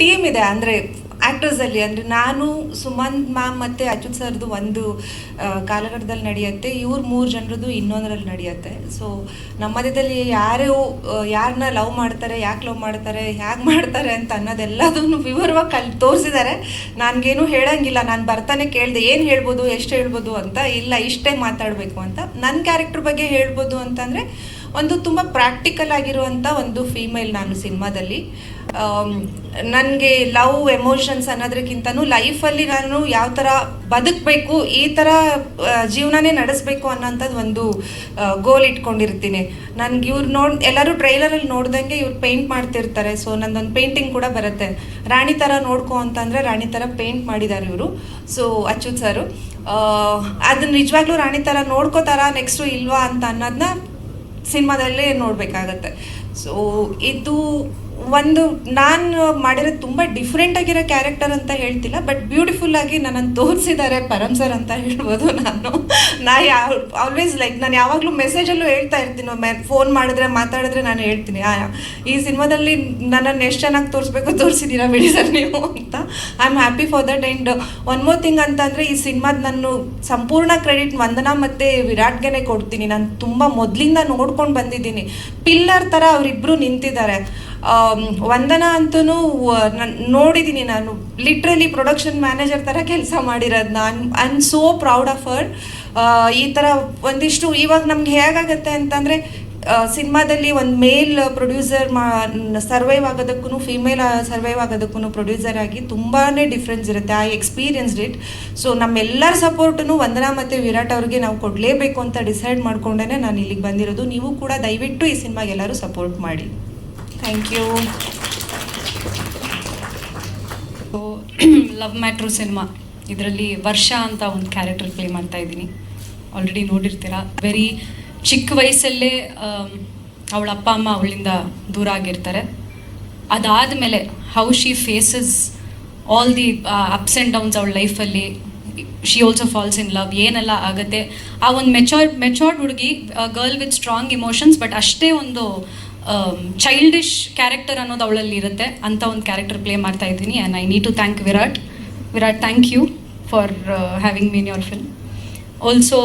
Team ಇದೆ, ಅಂದರೆ ಆ್ಯಕ್ಟರ್ಸಲ್ಲಿ ಅಂದರೆ ನಾನು ಸುಮಂತ್ ಮ್ಯಾಮ್ ಮತ್ತು ಅಚ್ಯುತ್ ಸರ್ದು ಒಂದು ಕಾಲಘಟ್ಟದಲ್ಲಿ ನಡೆಯುತ್ತೆ. ಇವ್ರು ಮೂರು ಜನರದ್ದು ಇನ್ನೊಂದರಲ್ಲಿ ನಡೆಯುತ್ತೆ. ಸೊ ನಮ್ಮ ಮಧ್ಯದಲ್ಲಿ ಯಾರು ಯಾರನ್ನ ಲವ್ ಮಾಡ್ತಾರೆ, ಯಾಕೆ ಲವ್ ಮಾಡ್ತಾರೆ ಹೇಗೆ ಮಾಡ್ತಾರೆ ಅಂತ ಅನ್ನೋದೆಲ್ಲದನ್ನು ವಿವರವಾಗಿ ಕಲ್ ತೋರಿಸಿದ್ದಾರೆ. ನನಗೇನು ಹೇಳಂಗಿಲ್ಲ, ನಾನು ಬರ್ತಾನೆ ಕೇಳಿದೆ, ಏನು ಹೇಳ್ಬೋದು, ಎಷ್ಟು ಹೇಳ್ಬೋದು ಅಂತ ಇಲ್ಲ, ಇಷ್ಟೇ ಮಾತಾಡಬೇಕು ಅಂತ. ನನ್ನ ಕ್ಯಾರೆಕ್ಟರ್ ಬಗ್ಗೆ ಹೇಳ್ಬೋದು ಅಂತಂದರೆ, ಒಂದು ತುಂಬ ಪ್ರಾಕ್ಟಿಕಲ್ ಆಗಿರುವಂಥ ಒಂದು ಫೀಮೇಲ್ ನಾನು ಸಿನಿಮಾದಲ್ಲಿ. ನನಗೆ ಲವ್, ಎಮೋಷನ್ಸ್ ಅನ್ನೋದಕ್ಕಿಂತನೂ ಲೈಫಲ್ಲಿ ನಾನು ಯಾವ ಥರ ಬದುಕಬೇಕು, ಈ ಥರ ಜೀವನನೇ ನಡೆಸಬೇಕು ಅನ್ನೋಂಥದ್ದು ಒಂದು ಗೋಲ್ ಇಟ್ಕೊಂಡಿರ್ತೀನಿ. ನನಗೆ ಇವ್ರು ನೋಡಿ, ಎಲ್ಲರೂ ಟ್ರೈಲರಲ್ಲಿ ನೋಡ್ದಂಗೆ ಇವ್ರು ಪೇಂಟ್ ಮಾಡ್ತಿರ್ತಾರೆ. ಸೊ ನಂದೊಂದು ಪೇಂಟಿಂಗ್ ಕೂಡ ಬರುತ್ತೆ. ರಾಣಿ ಥರ ನೋಡ್ಕೊ ಅಂತಂದರೆ ರಾಣಿ ಥರ ಪೇಂಟ್ ಮಾಡಿದ್ದಾರೆ ಇವರು. So Achyut sir. ಅದನ್ನ ನಿಜವಾಗ್ಲೂ ರಾಣಿ ಥರ ನೋಡ್ಕೋತಾರ ನೆಕ್ಸ್ಟು ಇಲ್ವಾ ಅಂತ ಅನ್ನೋದನ್ನ ಸಿನಿಮಾದಲ್ಲೇ ನೋಡಬೇಕಾಗತ್ತೆ. ಸೊ ಇದು ಒಂದು, ನಾನು ಮಾಡಿರೋ ತುಂಬ ಡಿಫ್ರೆಂಟ್ ಆಗಿರೋ ಕ್ಯಾರೆಕ್ಟರ್ ಅಂತ ಹೇಳ್ತಿಲ್ಲ ಬಟ್ ಬ್ಯೂಟಿಫುಲ್ ಆಗಿ ನನ್ನನ್ನು ತೋರಿಸಿದ್ದಾರೆ ಪರಮ್ ಸರ್ ಅಂತ ಹೇಳ್ಬೋದು ನಾನು. ನಾ ಆಲ್ವೇಸ್ ಲೈಕ್ ನಾನು ಯಾವಾಗಲೂ ಮೆಸೇಜಲ್ಲೂ ಹೇಳ್ತಾ ಇರ್ತೀನಿ ಮೆ ಫೋನ್ ಮಾಡಿದ್ರೆ, ಮಾತಾಡಿದ್ರೆ ನಾನು ಹೇಳ್ತೀನಿ ಈ ಸಿನಿಮಾದಲ್ಲಿ ನನ್ನನ್ನು ಎಷ್ಟು ಚೆನ್ನಾಗಿ ತೋರಿಸ್ಬೇಕು ತೋರಿಸಿದ್ದೀರಾ ಬಿಡಿ ಸರ್ ನೀವು ಅಂತ. I am happy for that and one more thing ಅಂತಂದರೆ ಈ ಸಿನಿಮಾದ ನಾನು ಸಂಪೂರ್ಣ ಕ್ರೆಡಿಟ್ ವಂದನಾ ಮತ್ತು ವಿರಾಟ್ಗೆನೆ ಕೊಡ್ತೀನಿ. ನಾನು ತುಂಬ ಮೊದಲಿಂದ ನೋಡ್ಕೊಂಡು ಬಂದಿದ್ದೀನಿ. ಪಿಲ್ಲರ್ ಥರ ಅವರಿಬ್ಬರು ನಿಂತಿದ್ದಾರೆ. ವಂದನಾ ಅಂತೂ ನೋಡಿದ್ದೀನಿ ನಾನು ಲಿಟ್ರಲಿ ಪ್ರೊಡಕ್ಷನ್ ಮ್ಯಾನೇಜರ್ ಥರ ಕೆಲಸ ಮಾಡಿರೋದು ನಾನು. I am so proud of uh ಈ ಥರ ಒಂದಿಷ್ಟು, ಇವಾಗ ನಮ್ಗೆ ಹೇಗಾಗತ್ತೆ ಅಂತಂದರೆ ಸಿನಿಮಾದಲ್ಲಿ ಒಂದು ಮೇಲ್ ಪ್ರೊಡ್ಯೂಸರ್ ಮಾ ಸರ್ವೈವ್ ಆಗೋದಕ್ಕೂ ಫಿಮೇಲ್ ಸರ್ವೈವ್ ಆಗೋದಕ್ಕೂ ಪ್ರೊಡ್ಯೂಸರ್ ಆಗಿ ತುಂಬಾ ಡಿಫ್ರೆನ್ಸ್ ಇರುತ್ತೆ. ಐ ಎಕ್ಸ್ಪೀರಿಯನ್ಸ್ಡ್ ಇಟ್ ಸೊ ನಮ್ಮೆಲ್ಲರ ಸಪೋರ್ಟನ್ನು ವಂದನಾ ಮತ್ತು ವಿರಾಟ್ ಅವ್ರಿಗೆ ನಾವು ಕೊಡಲೇಬೇಕು ಅಂತ ಡಿಸೈಡ್ ಮಾಡ್ಕೊಂಡೇ ನಾನು ಇಲ್ಲಿಗೆ ಬಂದಿರೋದು. ನೀವು ಕೂಡ ದಯವಿಟ್ಟು ಈ ಸಿನಿಮಾಗೆ ಎಲ್ಲರೂ ಸಪೋರ್ಟ್ ಮಾಡಿ. Thank you love Mattru cinema ಇದರಲ್ಲಿ ವರ್ಷ ಅಂತ ಒಂದು ಕ್ಯಾರೆಕ್ಟರ್ ಪ್ಲೇ ಮಾಡ್ತಾ ಇದ್ದೀನಿ. ಆಲ್ರೆಡಿ ನೋಡಿರ್ತೀರಾ? ವೆರಿ ಚಿಕ್ಕ ವಯಸ್ಸಲ್ಲೇ ಅವಳ ಅಪ್ಪ, ಅಮ್ಮ ಅವಳಿಂದ ದೂರ ಆಗಿರ್ತಾರೆ. ಅದಾದ ಮೇಲೆ how she faces all the ups and downs ಅವಳ ಲೈಫಲ್ಲಿ she also falls in love ಏನೆಲ್ಲ ಆಗುತ್ತೆ? ಆ ಒಂದು ಮೆಚೋರ್ಡ್ ಮೆಚೋರ್ಡ್ ಹುಡುಗಿ girl with strong emotions but ಅಷ್ಟೇ ಒಂದು ಚೈಲ್ಡಿಶ್ ಕ್ಯಾರೆಕ್ಟರ್ ಅನ್ನೋದು ಅವಳಲ್ಲಿ ಇರುತ್ತೆ. ಅಂತ ಒಂದು ಕ್ಯಾರೆಕ್ಟರ್ ಪ್ಲೇ ಮಾಡ್ತಾ ಇದ್ದೀನಿ. And I need to thank Virat Virat thank you for having me in your film also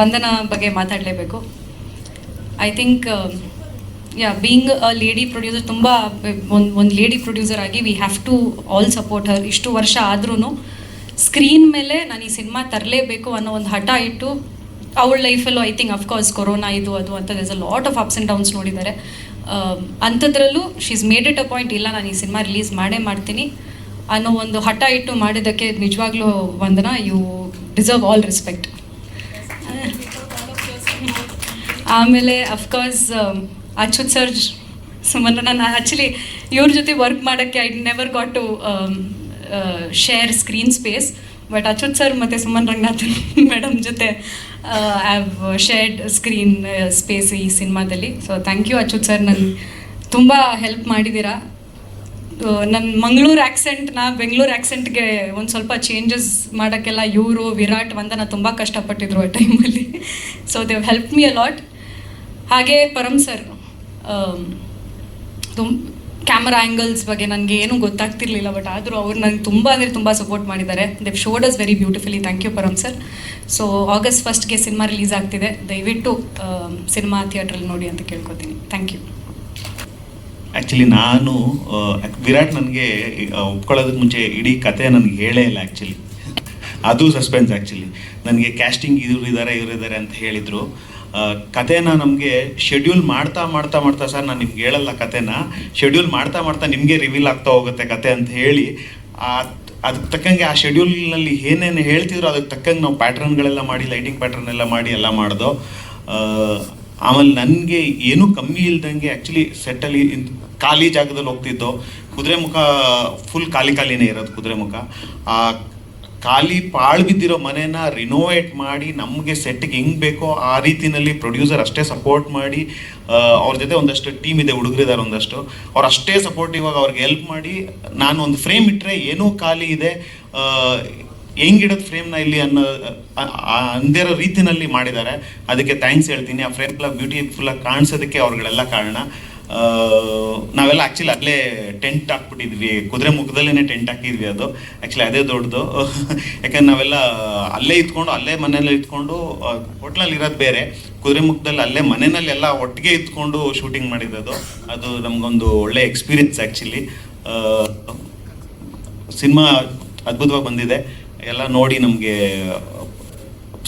Vandana ಬಗ್ಗೆ ಮಾತಾಡಲೇಬೇಕು. I think ya being a lady producer ತುಂಬ, ಒಂದು ಒಂದು ಲೇಡಿ ಪ್ರೊಡ್ಯೂಸರ್ ಆಗಿ we have to all support her ಇಷ್ಟು ವರ್ಷ ಆದ್ರೂ screen ಮೇಲೆ ನಾನು ಈ ಸಿನಿಮಾ ತರಲೇಬೇಕು ಅನ್ನೋ ಒಂದು ಹಠ ಇಟ್ಟು ಅವಳ ಲೈಫಲ್ಲೂ I think of course corona ಇದು, ಅದು ಅಂತ thus a lot of ups and downs ನೋಡಿದ್ದಾರೆ. ಅಂಥದ್ರಲ್ಲೂ she's made it a point ಇಲ್ಲ, ನಾನು ಈ ಸಿನಿಮಾ ರಿಲೀಸ್ ಮಾಡೇ ಮಾಡ್ತೀನಿ ಅನ್ನೋ ಒಂದು ಹಠ ಇಟ್ಟು ಮಾಡಿದ್ದಕ್ಕೆ ನಿಜವಾಗ್ಲೂ Vandana you deserve all respect ಆಮೇಲೆ of course Achyut sir Suman ನಾನು ಆ್ಯಕ್ಚುಲಿ ಇವ್ರ ಜೊತೆ ವರ್ಕ್ ಮಾಡೋಕ್ಕೆ I never got to share screen space but Achyut sir ಮತ್ತು ಸುಮನ್ ರಂಗನಾಥನ್ ಮೇಡಮ್ ಜೊತೆ ಹ್ಯಾವ್ ಶೇರ್ಡ್ ಸ್ಕ್ರೀನ್ ಸ್ಪೇಸ್ ಈ ಸಿನಿಮಾದಲ್ಲಿ so thank you Achyut sir ನನ್ನ ತುಂಬ ಹೆಲ್ಪ್ ಮಾಡಿದ್ದೀರಾ. ನನ್ನ ಮಂಗಳೂರು ಆ್ಯಕ್ಸೆಂಟ್ನ ಬೆಂಗಳೂರು ಆ್ಯಕ್ಸೆಂಟ್ಗೆ ಒಂದು ಸ್ವಲ್ಪ ಚೇಂಜಸ್ ಮಾಡೋಕ್ಕೆಲ್ಲ ಇವರು, ವಿರಾಟ್, ವಂದನ ತುಂಬ ಕಷ್ಟಪಟ್ಟಿದ್ರು ಆ ಟೈಮಲ್ಲಿ so Dev help me a lot ಹಾಗೆ ಪರಮ್ ಸರ್ ತುಂಬ ಕ್ಯಾಮರಾ ಆ್ಯಂಗಲ್ಸ್ ಬಗ್ಗೆ ನನಗೆ ಏನೂ ಗೊತ್ತಾಗ್ತಿರ್ಲಿಲ್ಲ ಬಟ್ ಆದರೂ ಅವ್ರು ನನಗೆ ತುಂಬ ಅಂದರೆ ತುಂಬ ಸಪೋರ್ಟ್ ಮಾಡಿದ್ದಾರೆ. Dev showed us very beautifully thank you Param sir so August ಫಸ್ಟ್ಗೆ ಸಿನಿಮಾ ರಿಲೀಸ್ ಆಗ್ತಿದೆ. ದಯವಿಟ್ಟು ಸಿನಿಮಾ ಥಿಯೇಟ್ರಲ್ಲಿ ನೋಡಿ ಅಂತ ಕೇಳ್ಕೊತೀನಿ. ಥ್ಯಾಂಕ್ ಯು ಆ್ಯಕ್ಚುಲಿ ನಾನು ವಿರಾಟ್ ನನಗೆ ಒಪ್ಕೊಳ್ಳೋದಕ್ಕೆ ಮುಂಚೆ ಇಡೀ ಕತೆ ನನಗೆ ಹೇಳೇ ಇಲ್ಲ ಆ್ಯಕ್ಚುಲಿ ಅದು ಸಸ್ಪೆನ್ಸ್ ಆ್ಯಕ್ಚುಲಿ ನನಗೆ ಕ್ಯಾಸ್ಟಿಂಗ್ ಇವ್ರು ಇದ್ದಾರೆ ಇವರು ಇದ್ದಾರೆ ಅಂತ ಹೇಳಿದರು. ಕತೆನ ನಮಗೆ ಶೆಡ್ಯೂಲ್ ಮಾಡ್ತಾ ಮಾಡ್ತಾ ಮಾಡ್ತಾ, ಸರ್ ನಾನು ನಿಮ್ಗೆ ಹೇಳಲ್ಲ ಕಥೆನ ಶೆಡ್ಯೂಲ್ ಮಾಡ್ತಾ ಮಾಡ್ತಾ ನಿಮಗೆ ರಿವೀಲ್ ಆಗ್ತಾ ಹೋಗುತ್ತೆ ಕತೆ ಅಂತ ಹೇಳಿ ಅದಕ್ಕೆ ತಕ್ಕಂಗೆ ಆ ಶೆಡ್ಯೂಲ್ನಲ್ಲಿ ಏನೇನು ಹೇಳ್ತಿದ್ರು ಅದಕ್ಕೆ ತಕ್ಕಂಗೆ ನಾವು ಪ್ಯಾಟ್ರನ್ಗಳೆಲ್ಲ ಮಾಡಿ ಲೈಟಿಂಗ್ ಪ್ಯಾಟ್ರನ್ ಎಲ್ಲ ಮಾಡಿ ಎಲ್ಲ ಮಾಡ್ದೋ ಆಮೇಲೆ ನನಗೆ ಏನೂ ಕಮ್ಮಿ ಇಲ್ದಂಗೆ ಆ್ಯಕ್ಚುಲಿ ಸೆಟ್ಟಲ್ಲಿ ಖಾಲಿ ಜಾಗದಲ್ಲಿ ಹೋಗ್ತಿದ್ದೋ ಕುದುರೆ ಮುಖ ಫುಲ್ ಖಾಲಿ ಖಾಲಿನೇ ಇರೋದು ಕುದುರೆ ಮುಖ, ಆ ಖಾಲಿ ಪಾಳು ಬಿದ್ದಿರೋ ಮನೇನ ರಿನೋವೇಟ್ ಮಾಡಿ ನಮಗೆ ಸೆಟ್ಗೆ ಹೆಂಗೆ ಬೇಕೋ ಆ ರೀತಿನಲ್ಲಿ ಪ್ರೊಡ್ಯೂಸರ್ ಅಷ್ಟೇ ಸಪೋರ್ಟ್ ಮಾಡಿ ಅವ್ರ ಜೊತೆ ಒಂದಷ್ಟು ಟೀಮ್ ಇದೆ ಹುಡುಗರಿದ್ದಾರೆ ಒಂದಷ್ಟು. ಅವ್ರು ಅಷ್ಟೇ ಸಪೋರ್ಟಿವ್ ಆಗಿ ಅವ್ರಿಗೆ ಹೆಲ್ಪ್ ಮಾಡಿ, ನಾನು ಒಂದು ಫ್ರೇಮ್ ಇಟ್ಟರೆ ಏನೂ ಖಾಲಿ ಇದೆ ಹೆಂಗಿಡೋದು ಫ್ರೇಮ್ನ ಇಲ್ಲಿ ಅನ್ನೋ ಅಂದಿರೋ ರೀತಿನಲ್ಲಿ ಮಾಡಿದ್ದಾರೆ. ಅದಕ್ಕೆ ಥ್ಯಾಂಕ್ಸ್ ಹೇಳ್ತೀನಿ. ಆ ಫ್ರೇಮ್ ಎಲ್ಲ ಬ್ಯೂಟಿಫುಲ್ಲಾಗಿ ಕಾಣಿಸೋದಕ್ಕೆ ಅವ್ರುಗಳೆಲ್ಲ ಕಾರಣ. ನಾವೆಲ್ಲ ಆ್ಯಕ್ಚುಲಿ ಅಲ್ಲೇ ಟೆಂಟ್ ಹಾಕ್ಬಿಟ್ಟಿದ್ವಿ. ಕುದುರೆ ಮುಖದಲ್ಲೇ ಟೆಂಟ್ ಹಾಕಿದ್ವಿ ಅದು. ಆ್ಯಕ್ಚುಲಿ ಅದೇ ದೊಡ್ಡದು. ಯಾಕಂದ್ರೆ ನಾವೆಲ್ಲ ಅಲ್ಲೇ ಇದ್ಕೊಂಡು, ಅಲ್ಲೇ ಮನೆಯಲ್ಲೇ ಇದ್ಕೊಂಡು ಹೋಟ್ಲಲ್ಲಿ ಇರೋದು ಬೇರೆ. ಕುದುರೆ ಮುಖದಲ್ಲಿ ಅಲ್ಲೇ ಮನೆಯಲ್ಲಿ ಎಲ್ಲ ಒಟ್ಟಿಗೆ ಇದ್ಕೊಂಡು ಶೂಟಿಂಗ್ ಮಾಡಿದ್ದು ಅದು ನಮಗೊಂದು ಒಳ್ಳೆ ಎಕ್ಸ್ಪೀರಿಯನ್ಸ್ ಆ್ಯಕ್ಚುಲಿ ಸಿನಿಮಾ ಅದ್ಭುತವಾಗಿ ಬಂದಿದೆ. ಎಲ್ಲ ನೋಡಿ ನಮಗೆ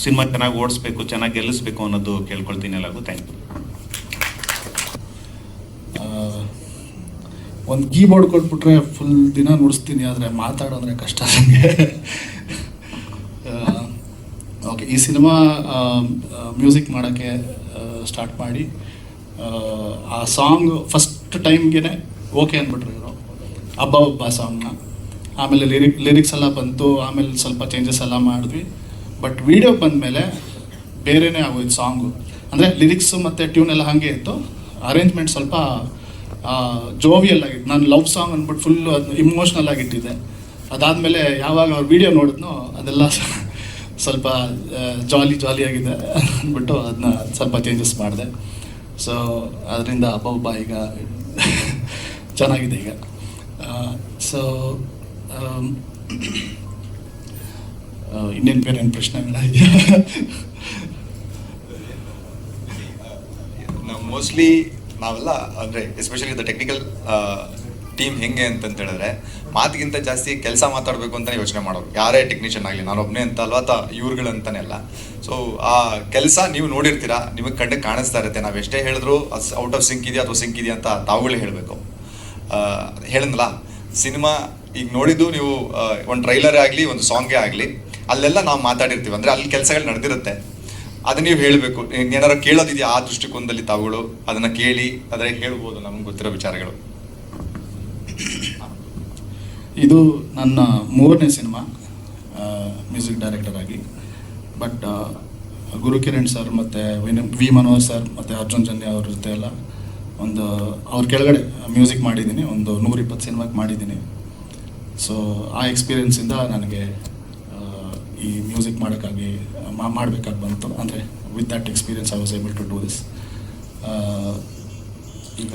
ಸಿನಿಮಾ ಚೆನ್ನಾಗಿ ಓಡಿಸ್ಬೇಕು, ಚೆನ್ನಾಗಿ ಗೆಲ್ಲಿಸ್ಬೇಕು ಅನ್ನೋದು ಕೇಳ್ಕೊಳ್ತೀನಿ ಎಲ್ಲರಿಗೂ. ಥ್ಯಾಂಕ್ ಯು ಒಂದು ಕೀಬೋರ್ಡ್ ಕೊಟ್ಬಿಟ್ರೆ ಫುಲ್ ದಿನ ನುಡಿಸ್ತೀನಿ ಆದರೆ ಮಾತಾಡೋದ್ರೆ ಕಷ್ಟ ನನಗೆ ಓಕೆ ಈ ಸಿನಿಮಾ ಮ್ಯೂಸಿಕ್ ಮಾಡೋಕ್ಕೆ ಸ್ಟಾರ್ಟ್ ಮಾಡಿ ಆ, ಸಾಂಗ್ ಫಸ್ಟ್ ಟೈಮ್ಗೆ ಓಕೆ ಅಂದ್ಬಿಟ್ರು ಇವರು. ಹಬ್ಬ ಹಬ್ಬ ಸಾಂಗ್ನ ಆಮೇಲೆ ಲಿರಿಕ್ ಲಿರಿಕ್ಸ್ ಎಲ್ಲ ಬಂತು ಆಮೇಲೆ ಸ್ವಲ್ಪ ಚೇಂಜಸ್ ಎಲ್ಲ ಮಾಡಿದ್ವಿ. ಬಟ್ ವಿಡಿಯೋ ಬಂದಮೇಲೆ ಬೇರೆನೇ ಆಗೋಯ್ತು ಸಾಂಗು ಅಂದರೆ ಲಿರಿಕ್ಸು ಮತ್ತು ಟ್ಯೂನ್ ಎಲ್ಲ ಹಾಗೆ ಇತ್ತು. ಅರೇಂಜ್ಮೆಂಟ್ ಸ್ವಲ್ಪ ಜೋವಿಯಲ್ ಆಗಿತ್ತು ನಾನು ಲವ್ ಸಾಂಗ್ ಅಂದ್ಬಿಟ್ಟು ಫುಲ್ ಇಮೋಷ್ನಲ್ ಆಗಿಟ್ಟಿದ್ದೆ ಅದಾದಮೇಲೆ ಯಾವಾಗ ಅವ್ರ ವಿಡಿಯೋ ನೋಡಿದ್ನೋ ಅದೆಲ್ಲ ಸ್ವಲ್ಪ ಜಾಲಿ ಜಾಲಿ ಆಗಿದೆ ಅಂದ್ಬಿಟ್ಟು ಅದನ್ನ ಸ್ವಲ್ಪ ಚೇಂಜಸ್ ಮಾಡಿದೆ. ಸೊ ಅದರಿಂದ ಅಬ್ಬಬ್ಬ ಈಗ ಚೆನ್ನಾಗಿದೆ ಈಗ. ಸೊ ಇನ್ನೇನು ಬೇರೆ ಏನು ಪ್ರಶ್ನೆಗಳ ನಾವು ಮೋಸ್ಟ್ಲಿ ನಾವೆಲ್ಲ ಅಂದರೆ ಎಸ್ಪೆಷಲಿ ದ ಟೆಕ್ನಿಕಲ್ ಟೀಮ್ ಹೆಂಗೆ ಅಂತಂತ ಹೇಳಿದ್ರೆ ಮಾತಿಗಿಂತ ಜಾಸ್ತಿ ಕೆಲಸ ಮಾತಾಡಬೇಕು ಅಂತಲೇ ಯೋಚನೆ ಮಾಡೋರು. ಯಾರೇ ಟೆಕ್ನಿಷಿಯನ್ ಆಗಲಿ ನಾನೊಬ್ಬನೇ ಅಂತ ಅಲ್ವಾ, ಅಥವಾ ಇವ್ರುಗಳಂತಾನೆ ಅಲ್ಲ. ಸೊ ಆ ಕೆಲಸ ನೀವು ನೋಡಿರ್ತೀರಾ, ನಿಮಗೆ ಕಣ್ಣಿಗೆ ಕಾಣಿಸ್ತಾ ಇರುತ್ತೆ. ನಾವು ಎಷ್ಟೇ ಹೇಳಿದ್ರು ಔಟ್ ಆಫ್ ಸಿಂಕ್ ಇದೆಯಾ ಅಥವಾ ಸಿಂಕ್ ಇದೆಯಾ ಅಂತ ತಾವುಗಳೇ ಹೇಳಬೇಕು. ಹೇಳಿದ್ನಲ್ಲ, ಸಿನಿಮಾ ಈಗ ನೋಡಿದ್ದು ನೀವು ಒಂದು ಟ್ರೈಲರೇ ಆಗಲಿ, ಒಂದು ಸಾಂಗೇ ಆಗಲಿ, ಅಲ್ಲೆಲ್ಲ ನಾವು ಮಾತಾಡಿರ್ತೀವಿ. ಅಂದರೆ ಅಲ್ಲಿ ಕೆಲಸಗಳು ನಡೆದಿರುತ್ತೆ. ಅದನ್ನ ನೀವು ಹೇಳಬೇಕು. ಏನಾರು ಕೇಳೋದಿದೆಯಾ ಆ ದೃಷ್ಟಿಕೋನದಲ್ಲಿ ತಾವುಗಳು? ಅದನ್ನ ಕೇಳಿ ಆದರೆ ಹೇಳ್ಬೋದು ನಮ್ಗೆ ಗೊತ್ತಿರೋ ವಿಚಾರಗಳು. ಇದು ನನ್ನ ಮೂರನೇ ಸಿನಿಮಾ ಮ್ಯೂಸಿಕ್ ಡೈರೆಕ್ಟರ್ ಆಗಿ. ಬಟ್ ಗುರುಕಿರಣ್ ಸರ್ ಮತ್ತು ವಿ ಮನೋಹರ್ ಸರ್ ಮತ್ತು ಅರ್ಜುನ್ ಜನ್ಯ ಅವ್ರ ಜೊತೆ ಎಲ್ಲ ಒಂದು, ಅವ್ರ ಕೆಳಗಡೆ ಮ್ಯೂಸಿಕ್ ಮಾಡಿದ್ದೀನಿ. ಒಂದು ನೂರಿಪ್ಪತ್ತು ಸಿನಿಮಾಕ್ಕೆ ಮಾಡಿದ್ದೀನಿ. ಸೊ ಆ ಎಕ್ಸ್ಪೀರಿಯೆನ್ಸಿಂದ ನನಗೆ ಈ ಮ್ಯೂಸಿಕ್ ಮಾಡೋಕ್ಕಾಗಿ ಮಾಡಬೇಕಾಗಿ ಬಂತು. ಅಂದರೆ with that experience I was able to do this ಈಗ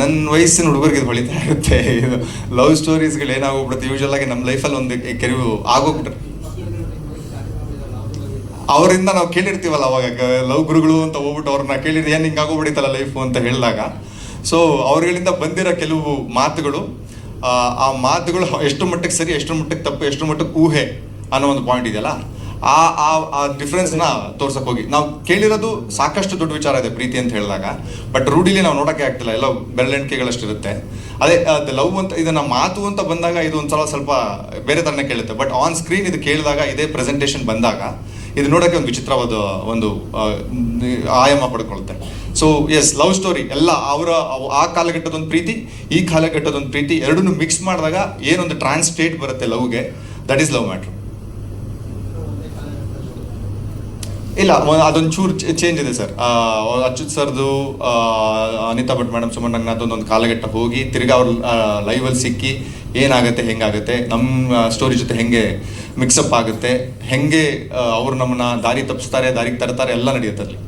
ನನ್ನ ವಯಸ್ಸಿನ ಹುಡುಗರಿಗೆ ಇದು ಹೊಳಿತಾ ಇರುತ್ತೆ. ಇದು ಲವ್ ಸ್ಟೋರೀಸ್ಗಳು ಏನಾಗೋಗ್ಬಿಡುತ್ತೆ. ಯೂಶಲ್ ಆಗಿ ನಮ್ಮ ಲೈಫಲ್ಲಿ ಒಂದು ಕೆಲವು ಆಗೋಗ್ಬಿಟ್ರೆ. ಅವರಿಂದ ನಾವು ಕೇಳಿರ್ತೀವಲ್ಲ ಅವಾಗ ಲವ್ ಗುರುಗಳು ಅಂತ ಹೋಗ್ಬಿಟ್ಟು ಅವ್ರನ್ನ ಕೇಳಿದ್ರೆ ಏನು ಹಿಂಗೆ ಆಗೋಗ್ಬಿಡಿತಲ್ಲ ಲೈಫು ಅಂತ ಹೇಳಿದಾಗ. ಸೊ ಅವ್ರಗಳಿಂದ ಬಂದಿರೋ ಕೆಲವು ಮಾತುಗಳು ಆ, ಮಾತುಗಳು ಎಷ್ಟು ಮಟ್ಟಕ್ಕೆ ಸರಿ ಎಷ್ಟು ಮಟ್ಟಕ್ಕೆ ತಪ್ಪು ಎಷ್ಟು ಮಟ್ಟಕ್ಕೆ ಊಹೆ ಅನ್ನೋ ಒಂದು ಪಾಯಿಂಟ್ ಇದೆಯಲ್ಲ ಆ ಆ ಆ ಡಿಫ್ರೆನ್ಸ್ನ ತೋರ್ಸಕ್ ಹೋಗಿ. ನಾವು ಕೇಳಿರೋದು ಸಾಕಷ್ಟು ದೊಡ್ಡ ವಿಚಾರ ಇದೆ ಪ್ರೀತಿ ಅಂತ ಹೇಳಿದಾಗ ಬಟ್ ರೂಢಿಲಿ ನಾವು ನೋಡೋಕ್ಕೆ ಆಗ್ತಿಲ್ಲ. ಎಲ್ಲ ಬೆರಳೆಣಿಕೆಗಳಷ್ಟಿರುತ್ತೆ. ಅದೇ ಅದು ಲವ್ ಅಂತ ಇದನ್ನ ಮಾತು ಅಂತ ಬಂದಾಗ ಇದು ಒಂದ್ಸಲ ಸ್ವಲ್ಪ ಬೇರೆ ತರನೇ ಕೇಳುತ್ತೆ. ಬಟ್ ಆನ್ ಸ್ಕ್ರೀನ್ ಇದು ಕೇಳಿದಾಗ ಇದೇ ಪ್ರೆಸೆಂಟೇಷನ್ ಬಂದಾಗ ಇದು ನೋಡೋಕ್ಕೆ ಒಂದು ವಿಚಿತ್ರವಾದ ಒಂದು ಆಯಾಮ ಪಡ್ಕೊಳ್ಳುತ್ತೆ. ಸೊ ಎಸ್ ಲವ್ ಸ್ಟೋರಿ ಎಲ್ಲ ಅವರ ಆ ಕಾಲಘಟ್ಟದೊಂದು ಪ್ರೀತಿ, ಈ ಕಾಲಘಟ್ಟದ ಒಂದು ಪ್ರೀತಿ ಎರಡನ್ನೂ ಮಿಕ್ಸ್ ಮಾಡಿದಾಗ ಏನೊಂದು ಟ್ರಾನ್ಸ್ಟೇಟ್ ಬರುತ್ತೆ ಲವ್ಗೆ ದಟ್ ಈಸ್ ಲವ್ ಮ್ಯಾಟ್ರ್ ಇಲ್ಲ ಅದೊಂದು ಚೂರು ಚೇಂಜ್ ಇದೆ ಸರ್. ಅಚ್ಯುತ್ ಸರ್ದು ಅನಿತಾ ಭಟ್ ಮೇಡಮ್ ಸುಮ್ಮನೆ ನಂಗೆ ಅದೊಂದೊಂದು ಕಾಲಘಟ್ಟ ಹೋಗಿ ತಿರ್ಗಾ ಅವ್ರ ಲೈವಲ್ಲಿ ಸಿಕ್ಕಿ ಏನಾಗುತ್ತೆ, ಹೆಂಗಾಗುತ್ತೆ ನಮ್ಮ ಸ್ಟೋರಿ ಜೊತೆ ಹೆಂಗೆ ಮಿಕ್ಸಪ್ ಆಗುತ್ತೆ, ಹೆಂಗೆ ಅವ್ರು ನಮ್ಮನ್ನ ದಾರಿ ತಪ್ಪಿಸ್ತಾರೆ ದಾರಿಗೆ ತರ್ತಾರೆ, ಎಲ್ಲ ನಡೆಯುತ್ತೆ ಅಲ್ಲಿ.